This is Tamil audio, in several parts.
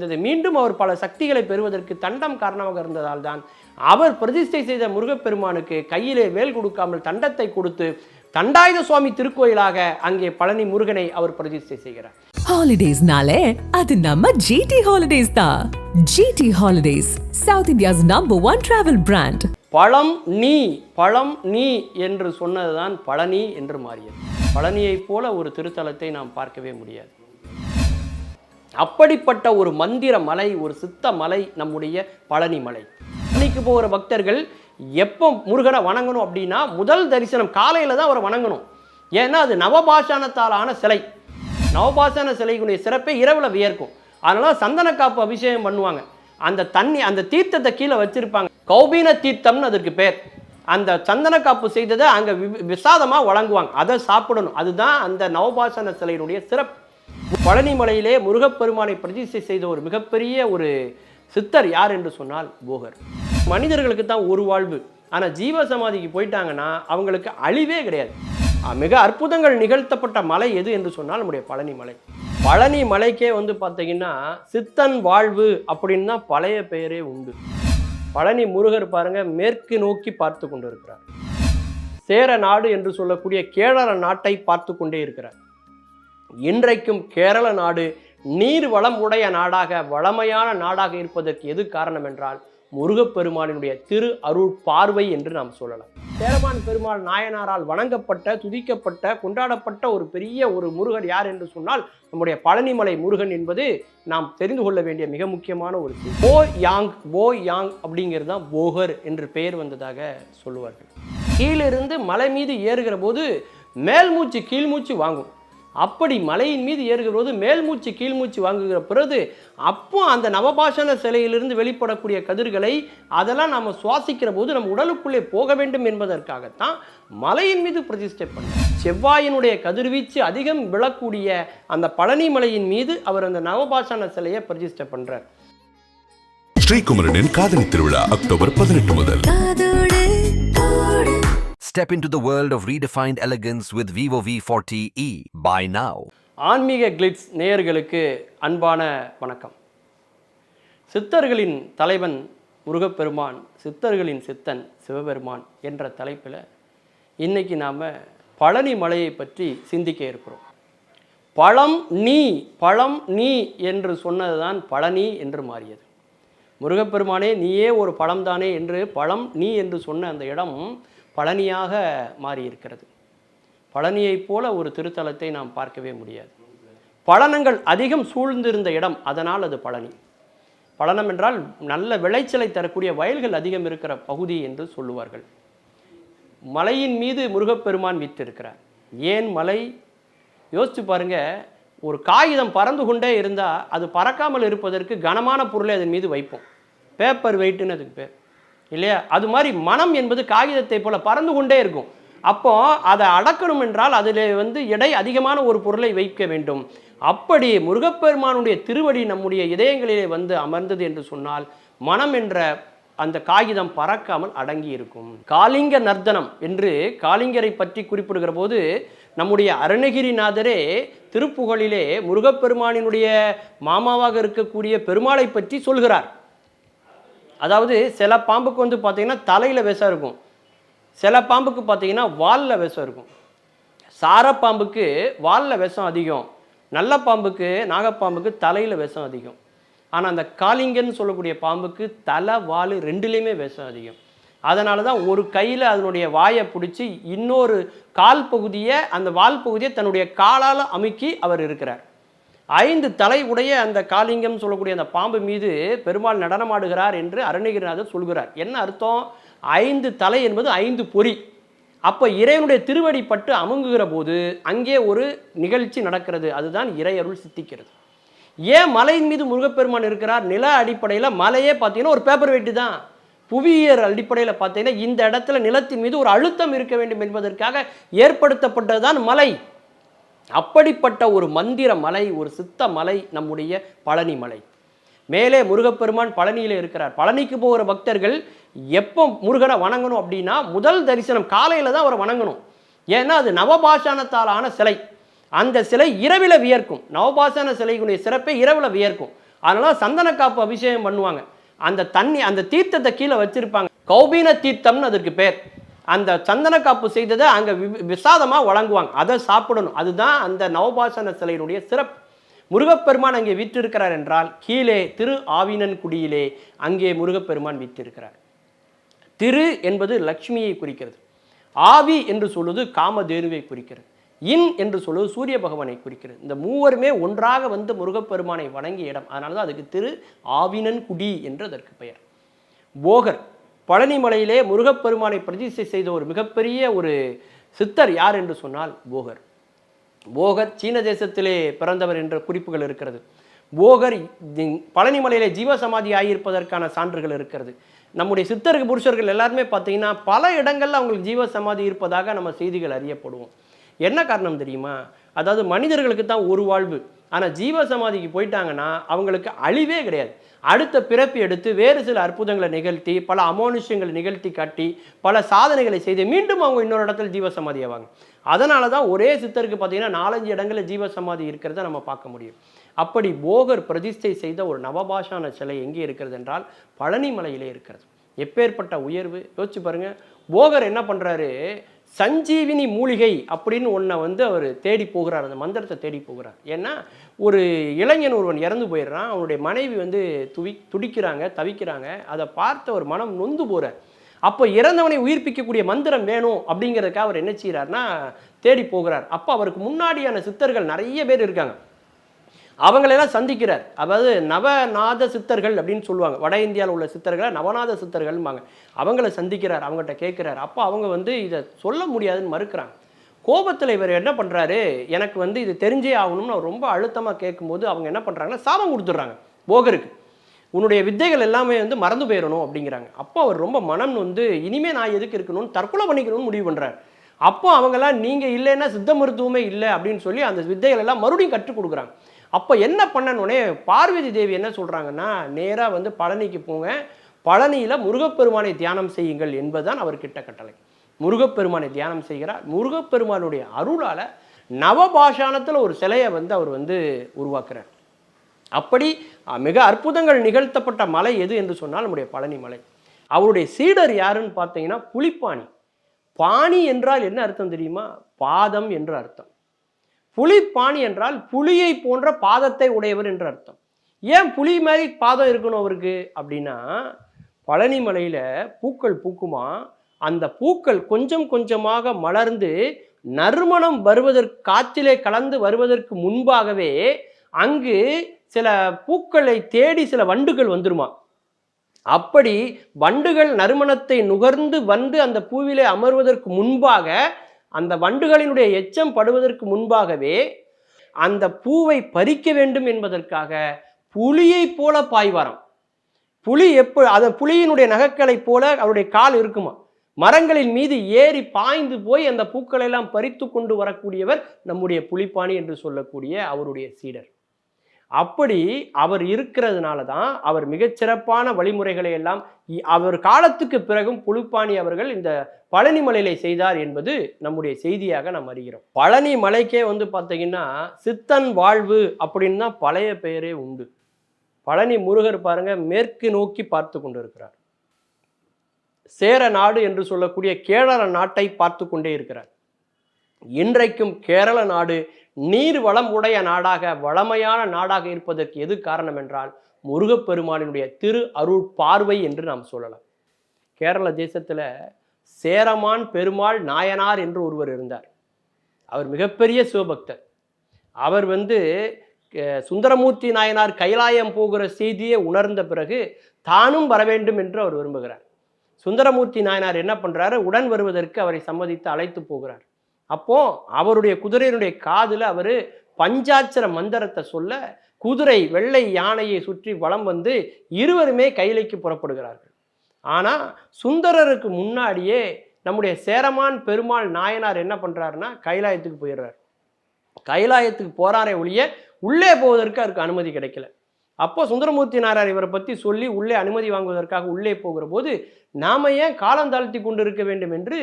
இருந்தது. மீண்டும் அவர் பல சக்திகளை பெறுவதற்கு தண்டம் காரணமாக இருந்ததால் தான் அவர் பிரதிஷ்டை செய்த முருகப்பெருமானுக்கு கையிலே வேல் கொடுக்காமல் தண்டத்தை கொடுத்து தண்டாயுத சுவாமி திருக்கோயிலாக அங்கே பழனி முருகனை அவர் பிரதிஷ்டை செய்கிறார். ஹாலிடேஸ்னாலே அது நம்ம ஜிடி ஹாலிடேஸ் தான். GT holidays south India's number one travel brand பழம் நீ பழம் நீ என்று சொன்னதுதான் பழனி என்று மாறியது. பழனியைப் போல ஒரு திருத்தலத்தை நாம் பார்க்கவே முடியாது. அப்படிப்பட்ட ஒரு மந்திர மலை ஒரு சித்த மலை நம்முடைய பழனி மலை. பழனிக்கு போகிற பக்தர்கள் எப்போ முருகனை வணங்கணும் அப்படின்னா முதல் தரிசனம் காலையில் தான் அவரை வணங்கணும். ஏன்னா அது நவபாஷானத்தாலான சிலை. நவபாஷான சிலைக்குடைய சிறப்பே இரவில் வியர்க்கும். அதனால் சந்தன காப்பு அபிஷேகம் பண்ணுவாங்க. அந்த தண்ணி அந்த தீர்த்தத்தை கீழே வச்சிருப்பாங்க. கௌபீன தீர்த்தம்னு அதற்கு பேர். அந்த சந்தன காப்பு செய்ததை அங்கே விசாதமாக வழங்குவாங்க. அதை சாப்பிடணும். அதுதான் அந்த நவபாசன சிலையினுடைய சிறப்பு. பழனி மலையிலே முருகப்பெருமானை பிரதிஷ்டை செய்த ஒரு மிகப்பெரிய ஒரு சித்தர் யார் என்று சொன்னால் போகர். மனிதர்களுக்கு தான் ஒரு வாழ்வு. ஆனால் ஜீவ சமாதிக்கு போயிட்டாங்கன்னா அவங்களுக்கு அழிவே கிடையாது. மிக அற்புதங்கள் நிகழ்த்தப்பட்ட மலை எது என்று சொன்னால் நம்முடைய பழனி மலை பழனி மலைக்கே வந்து பார்த்தீங்கன்னா சித்தன் வாழ்வு அப்படின்னு தான் பழைய பெயரே உண்டு. பழனி முருகர் பாருங்க மேற்கு நோக்கி பார்த்து கொண்டு இருக்கிறார் சேர நாடு என்று சொல்லக்கூடிய கேரள நாட்டை பார்த்து கொண்டே இருக்கிறார். இன்றைக்கும் கேரள நாடு நீர் வளம் உடைய நாடாக வளமையான நாடாக இருப்பதற்கு எது காரணம் என்றால் முருகப்பெருமானினுடைய திரு அருள் பார்வை என்று நாம் சொல்லலாம். சேரமான் பெருமாள் நாயனாரால் வணங்கப்பட்ட துதிக்கப்பட்ட கொண்டாடப்பட்ட ஒரு பெரிய ஒரு முருகர் யார் என்று சொன்னால் நம்முடைய பழனிமலை முருகன் என்பது நாம் தெரிந்து கொள்ள வேண்டிய மிக முக்கியமான ஒரு ஓ போ யாங் போ யாங் அப்படிங்கிறது தான் போகர் என்று பெயர் வந்ததாக சொல்லுவார்கள். கீழிருந்து மலை மீது ஏறுகிற போது மேல் மூச்சு கீழ் மூச்சு வாங்கும். அப்படி மலையின் மீது ஏறுகிற போது மேல் மூச்சு கீழ் மூச்சு வாங்குகிற பிறகு அப்போ அந்த நவபாஷண சிலையிலிருந்து வெளிப்படக்கூடிய கதிர்களை அதெல்லாம் நம்ம சுவாசிக்கிற போது நம்ம உடலுக்குள்ளே போக வேண்டும் என்பதற்காகத்தான் மலையின் மீது பிரதிஷ்டை பண்ணார் செவ்வாயினுடைய கதிர்வீச்சு அதிகம் விழக்கூடிய அந்த பழனி மலையின் மீது அவர் அந்த நவபாஷண சிலையை பிரதிஷ்டை பண்றார். ஸ்ரீகுமரனின் காதலி திருவிழா அக்டோபர் பதினெட்டு முதல். Step into the world of redefined elegance with Vivo V40e. by now. ஆன்மீக கிளிட்ஸ் நேயர்களுக்கு அன்பான வணக்கம் சித்தர்களின் தலைவன் முருகப்பெருமான் சித்தர்களின் சித்தன் சிவபெருமான் என்ற தலைப்பில் இன்னைக்கு நாம் பழனி மலையை பற்றி சிந்திக்க இருக்கிறோம் பழம் நீ பழம் நீ என்று சொன்னதுதான் பழனி என்று மாறியது முருகப்பெருமானே நீயே ஒரு பழம்தானே என்று பழம் நீ என்று சொன்ன அந்த இடம் பழனியாக மாறியிருக்கிறது பழனியைப் போல ஒரு திருத்தலத்தை நாம் பார்க்கவே முடியாது. பழனங்கள் அதிகம் சூழ்ந்திருந்த இடம் அதனால் அது பழனி. பழனம் என்றால் நல்ல விளைச்சலை தரக்கூடிய வயல்கள் அதிகம் இருக்கிற பகுதி என்று சொல்லுவார்கள். மலையின் மீது முருகப்பெருமான் விற்றிருக்கிறார் ஏன் மலை? யோசித்து பாருங்க ஒரு காகிதம் பறந்து கொண்டே இருந்தால் அது பறக்காமல் இருப்பதற்கு கனமான பொருளை அதன் மீது வைப்போம். பேப்பர் வெயிட்டுன்னு அதுக்கு பேர். இல்லையா? அது மாதிரி மனம் என்பது காகிதத்தை போல பறந்து கொண்டே இருக்கும். அப்போ அதை அடக்கணும் என்றால் அதில் வந்து எடை அதிகமான ஒரு பொருளை வைக்க வேண்டும். அப்படி முருகப்பெருமானுடைய திருவடி நம்முடைய இதயங்களிலே வந்து அமர்ந்தது என்று சொன்னால் மனம் என்ற அந்த காகிதம் பறக்காமல் அடங்கி இருக்கும். காளிங்க நர்த்தனம் என்று காளிங்கரை பற்றி குறிப்பிடுகிற போது நம்முடைய அருணகிரிநாதரே திருப்புகழிலே முருகப்பெருமானினுடைய மாமாவாக இருக்கக்கூடிய பெருமாளை பற்றி சொல்கிறார். அதாவது சில பாம்புக்கு வந்து பார்த்தீங்கன்னா தலையில் விஷம் இருக்கும். சில பாம்புக்கு பார்த்தீங்கன்னா வாலில் விஷம் இருக்கும். சார பாம்புக்கு வாலில் விஷம் அதிகம். நல்ல பாம்புக்கு நாகப்பாம்புக்கு தலையில் விஷம் அதிகம். ஆனால் அந்த காளிங்கன்னு சொல்லக்கூடிய பாம்புக்கு தலை வால் ரெண்டுலேயுமே விஷம் அதிகம். அதனால தான் ஒரு கையில் அதனுடைய வாயை பிடிச்சி இன்னொரு கால் பகுதியை அந்த வால் பகுதியை தன்னுடைய காலால் அமுக்கி அவர் இருக்கிறார். ஐந்து தலை உடைய அந்த காளிங்கம் சொல்லக்கூடிய அந்த பாம்பு மீது பெருமாள் நடனமாடுகிறார் என்று அருணகிரிநாதர் சொல்கிறார். என்ன அர்த்தம்? ஐந்து தலை என்பது ஐந்து பொறி. அப்போ இறைவனுடைய திருவடி பட்டு அமுங்குகிற போது அங்கே ஒரு நிகழ்ச்சி நடக்கிறது. அதுதான் இறையருள் சித்திக்கிறது. ஏன் மலையின் மீது முருகப்பெருமான் இருக்கிறார்? நில அடிப்படையில் மலையே பார்த்தீங்கன்னா ஒரு பேப்பர் வெட்டி தான். புவியியல் அடிப்படையில் பார்த்தீங்கன்னா இந்த இடத்துல நிலத்தின் மீது ஒரு அழுத்தம் இருக்க வேண்டும் என்பதற்காக ஏற்படுத்தப்பட்டதுதான் மலை. அப்படிப்பட்ட ஒரு மந்திர மலை ஒரு சித்த மலை நம்முடைய பழனி மலை. மேலே முருகப்பெருமான் பழனியில் இருக்கிறார். பழனிக்கு போகிற பக்தர்கள் எப்போ முருகனை வணங்கணும் அப்படின்னா முதல் தரிசனம் காலையில் தான் அவரை வணங்கணும். ஏன்னா அது நவபாஷானத்தாலான சிலை. அந்த சிலை இரவில் வியர்க்கும். நவபாஷான சிலைக்குடைய சிறப்பே இரவில் வியர்க்கும். அதனால் சந்தன காப்பு அபிஷேகம் பண்ணுவாங்க. அந்த தண்ணி அந்த தீர்த்தத்தை கீழே வச்சிருப்பாங்க. கௌபீன தீர்த்தம்னு அதற்கு பேர். அந்த சந்தன காப்பு செய்ததை அங்கே விசாதமாக வழங்குவாங்க. அதை சாப்பிடணும். அதுதான் அந்த நவபாசன சிலையினுடைய சிறப்பு. முருகப்பெருமான் அங்கே வீற்றிருக்கிறார் என்றால் கீழே திரு ஆவினன் குடியிலே அங்கே முருகப்பெருமான் வீற்றிருக்கிறார். திரு என்பது லக்ஷ்மியை குறிக்கிறது. ஆவி என்று சொல்வது காமதேனுவை குறிக்கிறது. இன் என்று சொல்வது சூரிய பகவானை குறிக்கிறது. இந்த மூவருமே ஒன்றாக வந்து முருகப்பெருமானை வணங்கிய இடம். அதனால தான் அதுக்கு திரு ஆவினன் குடி என்று அதற்கு பெயர். போகர். பழனிமலையிலே முருகப்பெருமானை பிரதிஷ்டை செய்த ஒரு மிகப்பெரிய ஒரு சித்தர் யார் என்று சொன்னால் போகர். போகர் சீன தேசத்திலே பிறந்தவர் என்ற குறிப்புகள் இருக்கிறது. போகர் பழனிமலையிலே ஜீவசமாதி ஆகியிருப்பதற்கான சான்றுகள் இருக்கிறது. நம்முடைய சித்தர்கள் புருஷர்கள் எல்லாருமே பார்த்தீங்கன்னா பல இடங்களில் அவங்களுக்கு ஜீவசமாதி இருப்பதாக நம்ம செய்திகள் அறியப்படுவோம். என்ன காரணம் தெரியுமா? அதாவது மனிதர்களுக்கு தான் ஒரு வாழ்வு. ஆனால் ஜீவசமாதிக்கு போயிட்டாங்கன்னா அவங்களுக்கு அழிவே கிடையாது. அடுத்த பிறப்பு எடுத்து வேறு சில அற்புதங்களை நிகழ்த்தி பல அமானுஷ்யங்களை நிகழ்த்தி காட்டி பல சாதனைகளை செய்து மீண்டும் அவங்க இன்னொரு இடத்துல ஜீவசமாதி ஆவாங்க. அதனால தான் ஒரே சித்தருக்கு பார்த்தீங்கன்னா நாலஞ்சு இடங்களில் ஜீவசமாதி இருக்கிறத நம்ம பார்க்க முடியும். அப்படி போகர் பிரதிஷ்டை செய்த ஒரு நவபாஷான சிலை எங்கே இருக்கிறது என்றால் பழனி மலையிலே இருக்கிறது. எப்பேற்பட்ட உயர்வு? யோசிச்சு பாருங்கள் போகர் என்ன பண்ணுறாரு சஞ்சீவினி மூலிகை அப்படின்னு ஒன்றை வந்து அவர் தேடி போகிறார் அந்த மந்திரத்தை தேடி போகிறார். ஏன்னா ஒரு இளைஞன் ஒருவன் இறந்து போயிடுறான் அவனுடைய மனைவி வந்து துவி துடிக்கிறாங்க தவிக்கிறாங்க அதை பார்த்த ஒரு மனம் நொந்து போகிறார் அப்போ இறந்தவனை உயிர்ப்பிக்கக்கூடிய மந்திரம் வேணும் அப்படிங்கிறதுக்காக அவர் என்ன செய்கிறார்னா தேடி போகிறார். அப்போ அவருக்கு முன்னாடியான சித்தர்கள் நிறைய பேர் இருக்காங்க. அவங்களெல்லாம் சந்திக்கிறார். அதாவது நவநாத சித்தர்கள் அப்படின்னு சொல்லுவாங்க. வட இந்தியாவில் உள்ள சித்தர்களை நவநாத சித்தர்கள்பாங்க அவங்கள சந்திக்கிறார் அவங்ககிட்ட கேட்குறாரு. அப்போ அவங்க வந்து இதை சொல்ல முடியாதுன்னு மறுக்கிறாங்க. கோபத்தில் இவர் என்ன பண்ணுறாரு எனக்கு வந்து இது தெரிஞ்சே ஆகணும்னு அவர் ரொம்ப அழுத்தமாக கேட்கும்போது அவங்க என்ன பண்ணுறாங்கன்னா சாபம் கொடுத்துட்றாங்க போகருக்கு. உன்னுடைய வித்தைகள் எல்லாமே வந்து மறந்து போயிடணும் அப்படிங்கிறாங்க. அப்போ அவர் ரொம்ப மனம் வந்து இனிமேல் நான் எதுக்கு இருக்கணும்னு தற்கொலை பண்ணிக்கணும்னு முடிவு பண்ணுறாரு அப்போ அவங்களாம் நீங்கள் இல்லைன்னா சித்த மருத்துவமே இல்லை அப்படின்னு சொல்லி அந்த வித்தைகள் எல்லாம் மறுபடியும் கற்றுக் கொடுக்குறாங்க. அப்போ என்ன பண்ணணுன்னே பார்வதி தேவி என்ன சொல்கிறாங்கன்னா நேராக வந்து பழனிக்கு போங்க. பழனியில் முருகப்பெருமானை தியானம் செய்யுங்கள் என்பதுதான் அவர்கிட்ட கட்டளை. முருகப்பெருமானை தியானம் செய்கிறார். முருகப்பெருமானுடைய அருளால் நவபாஷானத்தில் ஒரு சிலையை வந்து அவர் வந்து உருவாக்குறார். அப்படி மிக அற்புதங்கள் நிகழ்த்தப்பட்ட மலை எது என்று சொன்னால் நம்முடைய பழனி மலை. அவருடைய சீடர் யாருன்னு பார்த்தீங்கன்னா புலிப்பாணி. பாணி என்றால் என்ன அர்த்தம் தெரியுமா? பாதம் என்று அர்த்தம். புலிப்பாணி என்றால் புலியை போன்ற பாதத்தை உடையவர் என்று அர்த்தம். ஏன் புலி மாதிரி பாதம் இருக்கணும் அவருக்கு? அப்படின்னா பழனி மலையில் பூக்கள் பூக்குமா? அந்த பூக்கள் கொஞ்சம் கொஞ்சமாக மலர்ந்து நறுமணம் வருவதற்கு காற்றிலே கலந்து வருவதற்கு முன்பாகவே அங்கு சில பூக்களை தேடி சில வண்டுகள் வந்துருமா? அப்படி வண்டுகள் நறுமணத்தை நுகர்ந்து வந்து அந்த பூவிலே அமர்வதற்கு முன்பாக அந்த வண்டுகளினுடைய எச்சம் படுவதற்கு முன்பாகவே அந்த பூவை பறிக்க வேண்டும் என்பதற்காக புலியைப் போல பாய்வாராம். புலி எப்போ அந்த புலியினுடைய நகக்களைப் போல அவருடைய கால் இருக்குமா? மரங்களின் மீது ஏறி பாய்ந்து போய் அந்த பூக்களை எல்லாம் பறித்து கொண்டு வரக்கூடியவர் நம்முடைய புலிப்பாணி என்று சொல்லக்கூடிய அவருடைய சீடர். அப்படி அவர் இருக்கிறதுனால தான் அவர் மிகச்சிறப்பான வழிமுறைகளை எல்லாம் இ- அவர் காலத்துக்கு பிறகும் புலிப்பாணி அவர்கள் இந்த பழனிமலையில செய்தார் என்பது நம்முடைய செய்தியாக நாம் அறிகிறோம். பழனி மலைக்கே வந்து பார்த்தீங்கன்னா சித்தன் வாழ்வு அப்படின்னு தான் பழைய பெயரே உண்டு. பழனி முருகர் பாருங்க மேற்கு நோக்கி பார்த்து கொண்டிருக்கிறார். சேர நாடு என்று சொல்லக்கூடிய கேரள நாட்டை பார்த்து கொண்டே இருக்கிறார். இன்றைக்கும் கேரள நாடு நீர் வளம் உடைய நாடாக வளமையான நாடாக இருப்பதற்கு எது காரணம் என்றால் முருகப்பெருமானினுடைய திரு அருள் பார்வை என்று நாம் சொல்லலாம். கேரள தேசத்தில் சேரமான் பெருமாள் நாயனார் என்று ஒருவர் இருந்தார். அவர் மிகப்பெரிய சிவபக்தர். அவர் வந்து சுந்தரமூர்த்தி நாயனார் கைலாயம் போகிற செய்தியை உணர்ந்த பிறகு தானும் வர வேண்டும் என்று அவர் விரும்புகிறார். சுந்தரமூர்த்தி நாயனார் என்ன பண்ணுறாரு உடன் வருவதற்கு அவரை சம்மதித்து அழைத்து போகிறார். அப்போ அவருடைய குதிரையினுடைய காதில் அவர் பஞ்சாட்சர மந்திரத்தை சொல்ல குதிரை வெள்ளை யானையை சுற்றி வலம் வந்து இருவருமே கைலைக்கு புறப்படுகிறார்கள். ஆனால் சுந்தரருக்கு முன்னாடியே நம்முடைய சேரமான் பெருமாள் நாயனார் என்ன பண்ணுறாருன்னா கைலாயத்துக்கு போயிடுறார். கைலாயத்துக்கு போகிறாரே ஒழிய உள்ளே போவதற்கு அவருக்கு அனுமதி கிடைக்கல. அப்போ சுந்தரமூர்த்தி நாராயர் இவரை பற்றி சொல்லி உள்ளே அனுமதி வாங்குவதற்காக உள்ளே போகிற போது நாம ஏன் காலம் தாழ்த்தி கொண்டு இருக்க வேண்டும் என்று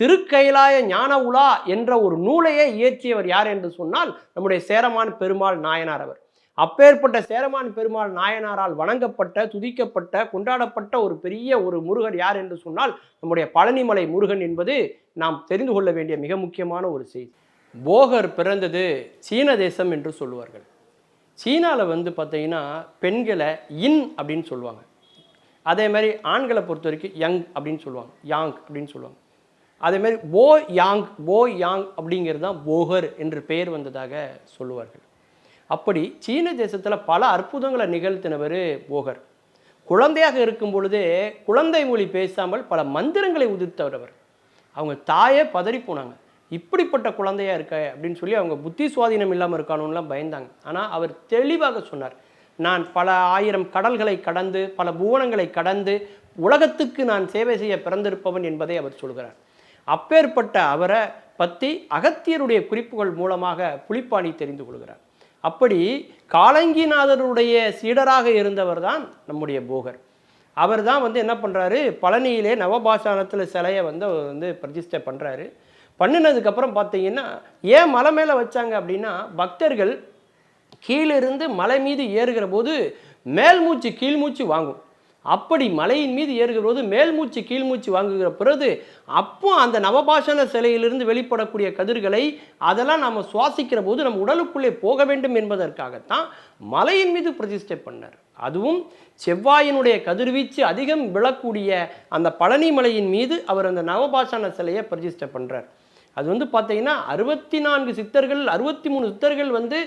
திருக்கைலாய ஞான உலா என்ற ஒரு நூலையே இயற்றியவர் யார் என்று சொன்னால் நம்முடைய சேரமான் பெருமாள் நாயனார் அவர். அப்பேற்பட்ட சேரமான் பெருமாள் நாயனாரால் வணங்கப்பட்ட துதிக்கப்பட்ட கொண்டாடப்பட்ட ஒரு பெரிய ஒரு முருகர் யார் என்று சொன்னால் நம்முடைய பழனிமலை முருகன் என்பது நாம் தெரிந்து கொள்ள வேண்டிய மிக முக்கியமான ஒரு செய்தி. போகர் பிறந்தது சீன தேசம் என்று சொல்லுவார்கள் சீனாவில் வந்து பார்த்தீங்கன்னா பெண்களை இன் அப்படின்னு சொல்லுவாங்க அதே மாதிரி ஆண்களை பொறுத்த வரைக்கும் யங் அப்படின்னு சொல்லுவாங்க யாங் அப்படின்னு சொல்லுவாங்க அதேமாரி ஓ போ யாங் போ யாங் அப்படிங்கிறது தான் போகர் என்று பெயர் வந்ததாக சொல்லுவார்கள். அப்படி சீன தேசத்தில் பல அற்புதங்களை நிகழ்த்தினவர் போகர் குழந்தையாக இருக்கும் பொழுதே குழந்தை மொழி பேசாமல் பல மந்திரங்களை உதிர்த்தவர் அவங்க தாயே பதறி போனாங்க. இப்படிப்பட்ட குழந்தையாக இருக்க அப்படின்னு சொல்லி அவங்க புத்தி சுவாதீனம் இல்லாமல் இருக்கானுலாம் பயந்தாங்க. ஆனால் அவர் தெளிவாக சொன்னார். நான் பல ஆயிரம் கடல்களை கடந்து பல புவனங்களை கடந்து உலகத்துக்கு நான் சேவை செய்ய பிறந்திருப்பவன் என்பதை அவர் சொல்கிறார். அப்பேற்பட்ட அவரை பற்றி அகத்தியருடைய குறிப்புகள் மூலமாக புலிப்பாணி தெரிந்து கொள்கிறார். அப்படி காலங்கிநாதருடைய சீடராக இருந்தவர் தான் நம்முடைய போகர். அவர் தான் வந்து என்ன பண்ணுறாரு பழனியிலே நவபாஷானத்தில் சிலையை வந்து அவர் வந்து பிரதிஷ்டை பண்ணுறாரு பண்ணினதுக்கப்புறம் பார்த்தீங்கன்னா ஏன் மலை மேலே வச்சாங்க அப்படின்னா பக்தர்கள் கீழிருந்து மலை மீது ஏறுகிற போது மேல் மூச்சு கீழ் மூச்சு வாங்கும். அப்படி மலையின் மீது ஏறுகிற போது மேல் மூச்சு கீழ் மூச்சு வாங்குகிற பிறகு அப்போ அந்த நவபாஷண சிலையிலிருந்து வெளிப்படக்கூடிய கதிர்களை அதெல்லாம் நம்ம சுவாசிக்கிற போது நம்ம உடலுக்குள்ளே போக வேண்டும் என்பதற்காகத்தான் மலையின் மீது பிரதிஷ்டை பண்ணார். அதுவும் செவ்வாயினுடைய கதிர்வீச்சு அதிகம் விழக்கூடிய அந்த பழனி மலையின் மீது அவர் அந்த நவபாஷான சிலையை பிரதிஷ்டை பண்ணுறார் அது வந்து பார்த்தீங்கன்னா அறுபத்தி நான்கு சித்தர்கள் அறுபத்தி மூணு சித்தர்கள் வந்து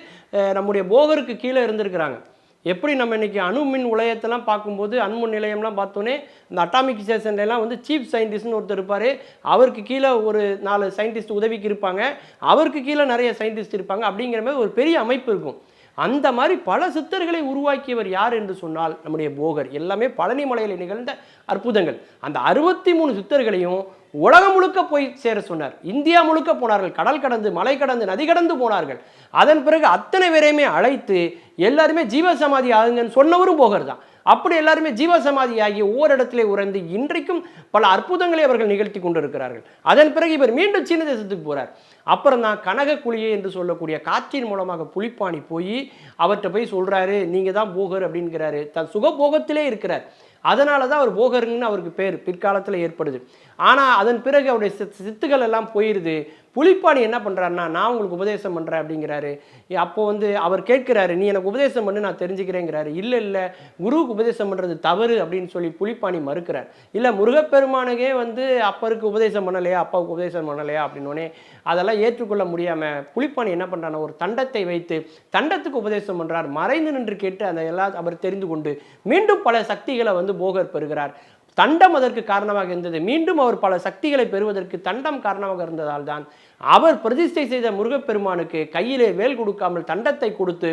நம்முடைய போகருக்கு கீழே இருந்திருக்கிறாங்க. எப்படி நம்ம இன்றைக்கி அணு மின் உலயத்தெல்லாம் பார்க்கும்போது அணுமின் நிலையம்லாம் பார்த்தோன்னே இந்த அட்டாமிக் ஸ்டேஷன்லாம் வந்து சீஃப் சயின்டிஸ்ட்னு ஒருத்தர் இருப்பார். அவருக்கு கீழே ஒரு நாலு சயின்டிஸ்ட் உதவிக்கு இருப்பாங்க. அவருக்கு கீழே நிறைய சயின்டிஸ்ட் இருப்பாங்க. அப்படிங்கிற மாதிரி ஒரு பெரிய அமைப்பு இருக்கும். அந்த மாதிரி பல சித்தர்களை உருவாக்கியவர் யார் என்று சொன்னால் நம்முடைய போகர். எல்லாமே பழனி மலையில் நிகழ்ந்த அற்புதங்கள். அந்த அறுபத்தி மூணு சித்தர்களையும் உலகம் முழுக்க போய் சேர சொன்னார். இந்தியா முழுக்க போனார்கள். கடல் கடந்து மலை கடந்து நதி கடந்து போனார்கள். அதன் பிறகு அத்தனை பேரையுமே அழைத்து எல்லாருமே ஜீவசமாதி ஆகுங்கன்னு சொன்னவரும் போகர் தான் அப்படி எல்லாருமே ஜீவசமாதி ஆகிய ஓரிடத்திலே உறைந்து இன்றைக்கும் பல அற்புதங்களை அவர்கள் நிகழ்த்தி கொண்டிருக்கிறார்கள். அதன் பிறகு இவர் மீண்டும் சீன தேசத்துக்கு போறார். அப்புறம் தான் கனக குழியை என்று சொல்லக்கூடிய காற்றின் மூலமாக புளிப்பாணி போய் அவர்கிட்ட போய் சொல்றாரு நீங்க தான் போகர் அப்படிங்கிறாரு. தன் சுகபோகத்திலே இருக்கிறார். அதனால தான் அவர் போகருங்கன்னு அவருக்கு பேர். பிற்காலத்தில் ஏற்படுது. ஆனால் அதன் பிறகு அவருடைய சித் எல்லாம் போயிடுது புலிப்பாணி என்ன பண்ணுறாருன்னா நான் உங்களுக்கு உபதேசம் பண்ணுறேன் அப்படிங்கிறாரு. அப்போ வந்து அவர் கேட்குறாரு நீ எனக்கு உபதேசம் பண்ணு நான் தெரிஞ்சுக்கிறேங்கிறாரு. இல்லை இல்லை குருவுக்கு உபதேசம் பண்ணுறது தவறு அப்படின்னு சொல்லி புலிப்பாணி மறுக்கிறார். இல்லை முருகப்பெருமானுக்கே வந்து அப்பருக்கு உபதேசம் பண்ணலையா? அப்பாவுக்கு உபதேசம் பண்ணலையா? அப்படின்னோடனே அதெல்லாம் ஏற்றுக்கொள்ள முடியாமல் புலிப்பாணி என்ன பண்ணுறாருன்னா ஒரு தண்டத்தை வைத்து தண்டத்துக்கு உபதேசம் பண்ணுறார் மறைந்து நின்று கேட்டு அந்த எல்லாம் அவர் தெரிந்து கொண்டு மீண்டும் பல சக்திகளை வந்து போகர் பெறுகிறார் தண்டம் அதற்கு காரணமாக இருந்தது. மீண்டும் அவர் பல சக்திகளை பெறுவதற்கு தண்டம் காரணமாக இருந்ததால் தான் அவர் பிரதிஷ்டை செய்த முருகப்பெருமானுக்கு கையிலே வேல் கொடுக்காமல் தண்டத்தை கொடுத்து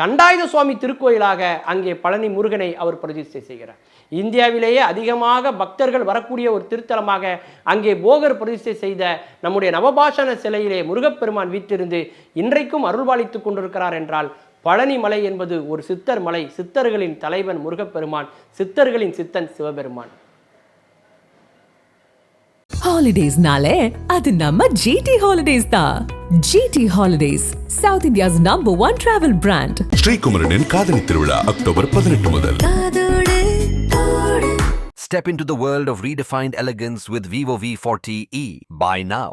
தண்டாயுத சுவாமி திருக்கோயிலாக அங்கே பழனி முருகனை அவர் பிரதிஷ்டை செய்கிறார். இந்தியாவிலேயே அதிகமாக பக்தர்கள் வரக்கூடிய ஒரு திருத்தலமாக அங்கே போகர் பிரதிஷ்டை செய்த நம்முடைய நவபாஷண சிலையிலே முருகப்பெருமான் வீற்றிருந்து இன்றைக்கும் அருள்பாலித்துக் கொண்டிருக்கிறார் என்றால் பழனி மலை என்பது ஒரு சித்தர் மலை. சித்தர்களின் தலைவன் முருகப்பெருமான். சித்தர்களின் சித்தன் சிவபெருமான். ஹாலிடேஸ்னாலே அது நம்ம ஜிடி ஹாலிடேஸ் தான் GT holidays south India's number one travel brand ஸ்ரீகுமரனின் காதலி திருவிழா அக்டோபர் பதினெட்டு முதல் Step into the world of redefined elegance with Vivo V40e. Buy now.